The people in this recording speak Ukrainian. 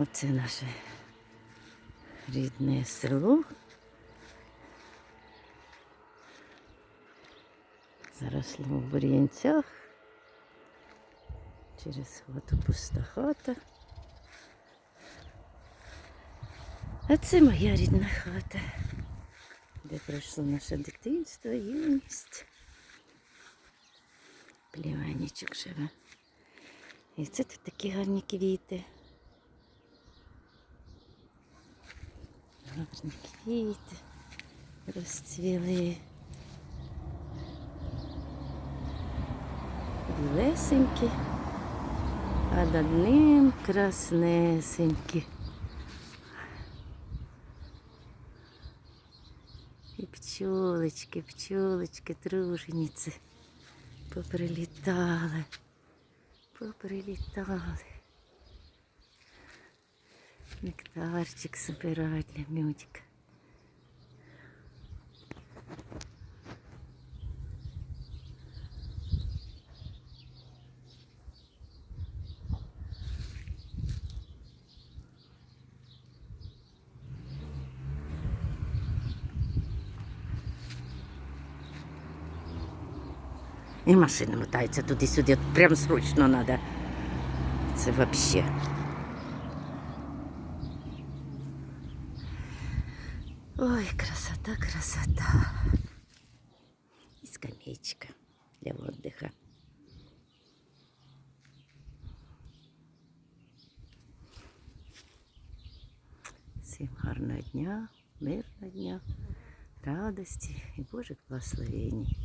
Оце наше рідне село. Заросло в бур'янцях. Через хату пуста хата. А це моя рідна хата, де пройшло наше дитинство, юність. Пліванічок живе. І це тут такі гарні квіти. Гарні квіти розцвіли. Білесенькі, а над ним краснесенькі. І пчолочки, пчолочки, тружениці поприлітали, поприлітали. Нектарчик собирають для мютика. І машини мотаються туди-сюди. Прям срочно треба. Це взагалі. Ой, красота, красота. І скамеечка для отдыха. Всім гарного дня, мирного дня, радості і Божих благословений.